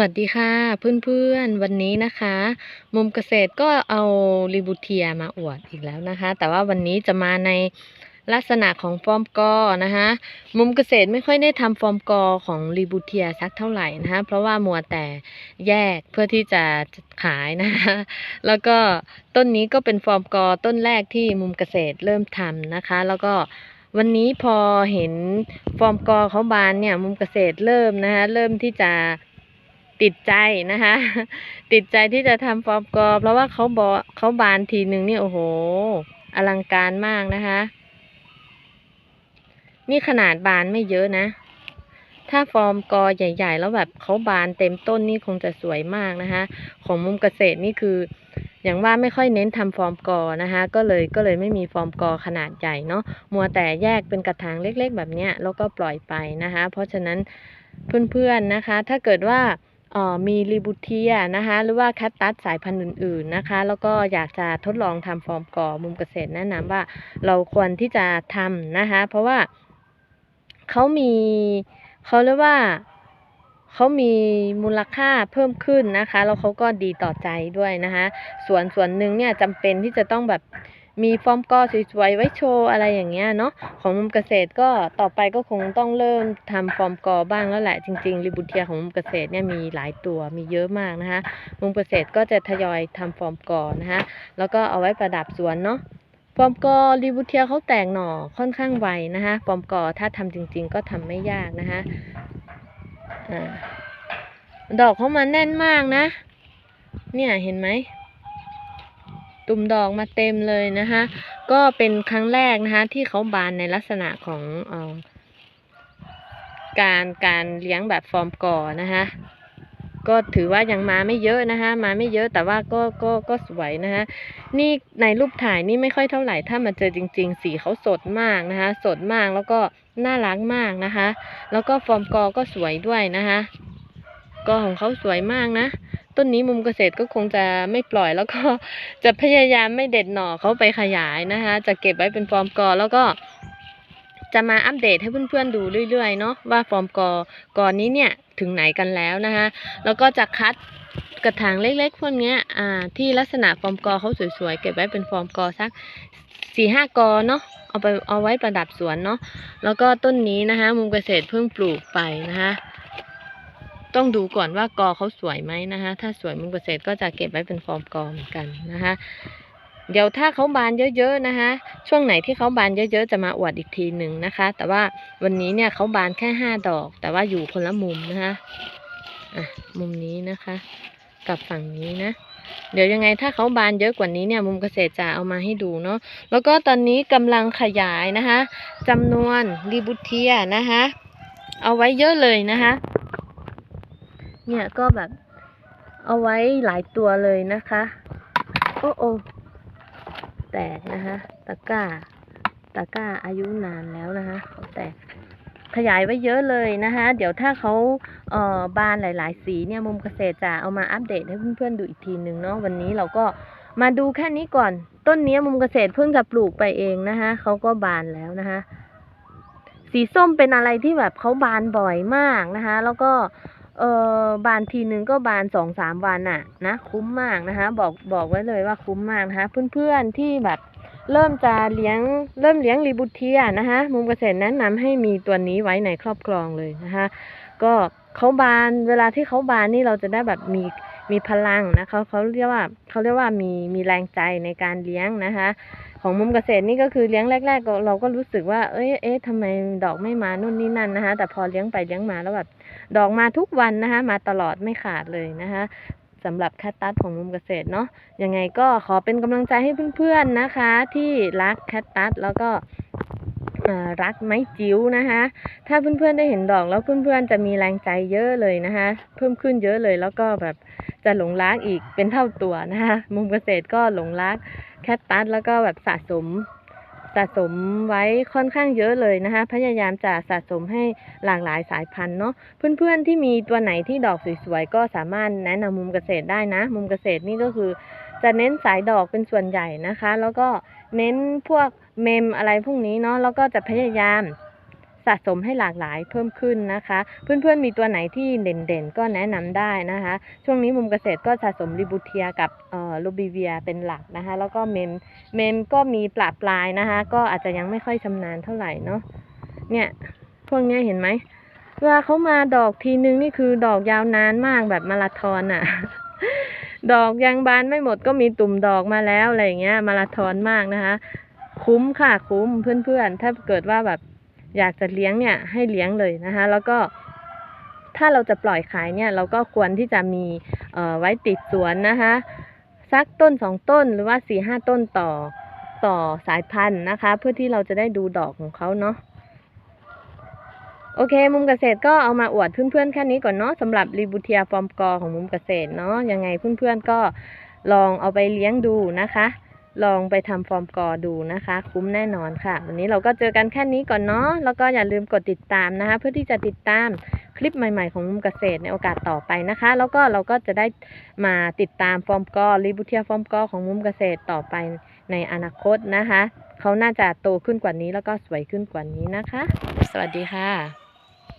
วัสดีค่ะเพื่อนๆวันนี้นะคะ มุมเกษตรก็เอาริบูเทียมาอวดอีกแล้วนะคะ แต่ว่าวันนี้จะมาในลักษณะของฟอร์มกอนะคะมุมเกษตรไม่ค่อยได้ทำฟอร์มกอของริบูเทียสักเท่าไหร่นะคะเพราะว่ามัวแต่แยกเพื่อที่จะขายนะคะแล้วก็ต้นนี้ก็เป็นฟอร์มกอต้นแรกที่มุมเกษตรเริ่มทำนะคะ แล้วก็วันนี้พอเห็นฟอร์มกอเขาบานเนี่ยมุมเกษตรเริ่มนะคะเริ่มที่จะ ติดใจนะคะ ติดใจที่จะทำฟอร์มกอ เพราะว่าเขาบอเขาบานทีหนึ่งนี่โอ้โห อลังการมากนะคะ นี่ขนาดบานไม่เยอะนะ ถ้าฟอร์มกอใหญ่ ๆ แล้วแบบเขาบานเต็มต้นนี่คงจะสวยมากนะคะ ของมุมเกษตรนี่คือ อย่างว่าไม่ค่อยเน้นทำฟอร์มกอนะคะ ก็เลยก็เลยไม่มีฟอร์มกอขนาดใหญ่เนาะมัวแต่แยกเป็นกระถางเล็ก ๆ แบบเนี้ยแล้วก็ปล่อยไปนะคะ เพราะฉะนั้นเพื่อนๆนะคะ ถ้าเกิดว่า มีรีบูเทียนะคะหรือว่าแคตตัสสายพันธุ์อื่นๆนะคะ แล้วก็อยากจะทดลองทำฟอร์มก่อมุมเกษตรแนะนำว่าเราควรที่จะทำนะคะ เพราะว่าเขามีเขาเรียกว่าเขามีมูลค่าเพิ่มขึ้นนะคะ แล้วเขาก็ดีต่อใจด้วยนะคะ ส่วนส่วนหนึ่งเนี่ยจำเป็นที่จะต้องแบบ มีฟอร์มกอสวยๆไว้โชว์อะไรอย่างเงี้ยเนาะของมุมเกษตรก็ต่อไปก็คงต้องเริ่มทำฟอร์มกอบ้างแล้วแหละจริง ๆ ริบูเทียของมุมเกษตรเนี่ยมีหลายตัวมีเยอะมากนะคะมุมเกษตรก็จะทยอยทำฟอร์มกอนะคะแล้วก็เอาไว้ประดับสวนเนาะฟอร์มกอริบูเทียเขาแตกหน่อค่อนข้างไวนะคะฟอร์มกอถ้าทำจริง ๆ ก็ทำไม่ยากนะคะอ่าดอกเขามาแน่นมากนะ เนี่ยเห็นไหม ตุ่มดอกมาเต็มเลยนะคะก็เป็นครั้งแรกนะคะที่เขาบานในลักษณะของออการการเลี้ยงแบบฟอร์มก่อนะคะก็ถือว่ายังมาไม่เยอะนะคะมาไม่เยอะแต่ว่าก็ก็ก็สวยนะคะนี่ในรูปถ่ายนี่ไม่ค่อยเท่าไหร่ถ้ามาเจอจริง ๆ สีเขาสดมากนะคะ สดมากแล้วก็น่ารักมากนะคะ แล้วก็ฟอร์มกอก็สวยด้วยนะคะกอของเขาสวยมากนะ ต้นนี้มุมเกษตรก็คงจะไม่ปล่อย แล้วก็จะพยายามไม่เด็ดหน่อเขาไปขยายนะคะ จะเก็บไว้เป็นฟอร์มกอแล้วก็จะมาอัปเดตให้เพื่อนๆดูเรื่อยๆเนาะว่าฟอร์มกอกอนี้เนี่ยถึงไหนกันแล้วนะคะแล้วก็จะคัดกระถางเล็กๆพวกนี้อ่าที่ลักษณะฟอร์มกอเขาสวยๆเก็บไว้เป็นฟอร์มกอสักสี่ห้ากอเนาะเอาไปเอาไว้ประดับสวนเนาะแล้วก็ต้นนี้นะคะมุมเกษตรเพิ่งปลูกไปนะคะ ต้องดูก่อนว่ากอเขาสวยไหมนะคะถ้าสวยมุมเกษตรก็จะเก็บไว้เป็นฟอร์มกอเหมือนกันนะคะเดี๋ยวถ้าเขาบานเยอะๆนะคะ ช่วงไหนที่เขาบานเยอะๆจะมาอวดอีกทีหนึ่งนะคะ แต่ว่าวันนี้เนี่ยเขาบานแค่ห้าดอก แต่ว่าอยู่คนละมุมนะคะอะมุมนี้นะคะ กับฝั่งนี้นะ เดี๋ยวยังไงถ้าเขาบานเยอะกว่านี้เนี่ย มุมเกษตรจะเอามาให้ดูเนาะแล้วก็ตอนนี้กำลังขยายนะคะจำนวนรีบูเทียนะคะ เอาไว้เยอะเลยนะคะ เนี่ยก็แบบเอาไว้หลายตัวเลยนะคะ โอ้โอแตกนะคะตะก้าตะก้าอายุนานแล้วนะคะเขาแตกขยายไว้เยอะเลยนะคะ เดี๋ยวถ้าเขาเอ่อบานหลาย ๆ สีเนี่ยมุมเกษตรจะเอามาอัปเดตให้เพื่อนๆดูอีกทีหนึ่งเนาะวันนี้เราก็มาดูแค่นี้ก่อน ต้นนี้มุมเกษตรเพิ่งจะปลูกไปเองนะคะเขาก็บานแล้วนะคะ สีส้มเป็นอะไรที่แบบเขาบานบ่อยมากนะคะ แล้วก็ เออบานทีนึงก็บานสองสามวันอะนะคุ้มมากนะคะ บอกบอกไว้เลยว่าคุ้มมากนะคะ เพื่อนๆที่แบบเริ่มจะเลี้ยงเริ่มเลี้ยงรีบูเทียนะคะมุมเกษตรแนะนำให้มีตัวนี้ไว้ในครอบครองเลยนะคะก็เขาบานเวลาที่เขาบานนี่เราจะได้แบบมีมีพลังนะเขาเขาเรียกว่าเขาเรียกว่ามีมีแรงใจในการเลี้ยงนะคะ ของมุมเกษตรนี่ก็คือเลี้ยงแรกๆเราก็รู้สึกว่าเอ้ยเอ๊ะทำไมดอกไม่มานู่นนี่นั่นนะคะแต่พอเลี้ยงไปเลี้ยงมาแล้วแบบ ดอกมาทุกวันนะคะ มาตลอดไม่ขาดเลยนะคะสำหรับแคตตัสของมุมเกษตรเนาะยังไงก็ขอเป็นกำลังใจให้เพื่อนๆนะคะ ที่รักแคตตัสแล้วก็รักไม้จิ๋วนะคะ ถ้าเพื่อนๆได้เห็นดอกแล้วเพื่อนๆจะมีแรงใจเยอะเลยนะคะ เพิ่มขึ้นเยอะเลยแล้วก็แบบจะหลงรักอีกเป็นเท่าตัวนะคะ มุมเกษตรก็หลงรักแคตตัสแล้วก็แบบสะสม สะสมไว้ค่อนข้างเยอะเลยนะคะ พยายามจะสะสมให้หลากหลายสายพันธุ์เนาะ เพื่อนๆที่มีตัวไหนที่ดอกสวยๆก็สามารถแนะนำมุมเกษตรได้นะ มุมเกษตรนี่ก็คือ จะเน้นสายดอกเป็นส่วนใหญ่นะคะ แล้วก็เน้นพวกเมมอะไรพวกนี้เนาะ แล้วก็จะพยายาม สะสมให้หลากหลายเพิ่มขึ้นนะคะ เพื่อนๆมีตัวไหนที่เด่นๆ ก็แนะนำได้นะคะ ช่วงนี้มุมเกษตรก็สะสมริบูเทียกับเอ่อโลบิเวียเป็นหลักนะคะ แล้วก็เมมเมมก็มีปลาปลายนะคะ ก็อาจจะยังไม่ค่อยชำนาญเท่าไหร่เนาะเนี่ยพวกนี้เห็นไหมเวลาเขามาดอกทีนึงนี่คือดอกยาวนานมากแบบมาราธอนอะดอกยังบานไม่หมดก็มีตุ่มดอกมาแล้วอะไรอย่างเงี้ยมาราธอนมากนะคะ คุ้มค่ะคุ้มเพื่อนๆ ถ้าเกิดว่าแบบ อยากจะเลี้ยงเนี่ยให้เลี้ยงเลยนะคะ แล้วก็ถ้าเราจะปล่อยขายเนี่ยเราก็ควรที่จะมีไว้ติดสวนนะคะสักต้นสองต้นหรือว่าสี่ห้าต้นต่อต่อสายพันธุ์นะคะ เพื่อที่เราจะได้ดูดอกของเขาเนาะโอเค มุมเกษตรก็เอามาอวดเพื่อนๆแค่นี้ก่อนเนาะสำหรับรีบูเทียฟอร์มกอของมุมเกษตรเนาะยังไงเพื่อนๆก็ลองเอาไปเลี้ยงดูนะคะ ลองไปทำฟอร์มกอดูนะคะ คุ้มแน่นอนค่ะ วันนี้เราก็เจอกันแค่นี้ก่อนเนาะแล้วก็อย่าลืมกดติดตามนะคะ เพื่อที่จะติดตามคลิปใหม่ๆของมุมเกษตรในโอกาสต่อไปนะคะ แล้วก็เราก็จะได้มาติดตามฟอร์มกอรีบูเทียฟอร์มกอของมุมเกษตรต่อไปในอนาคตนะคะ เขาน่าจะโตขึ้นกว่านี้แล้วก็สวยขึ้นกว่านี้นะคะ สวัสดีค่ะ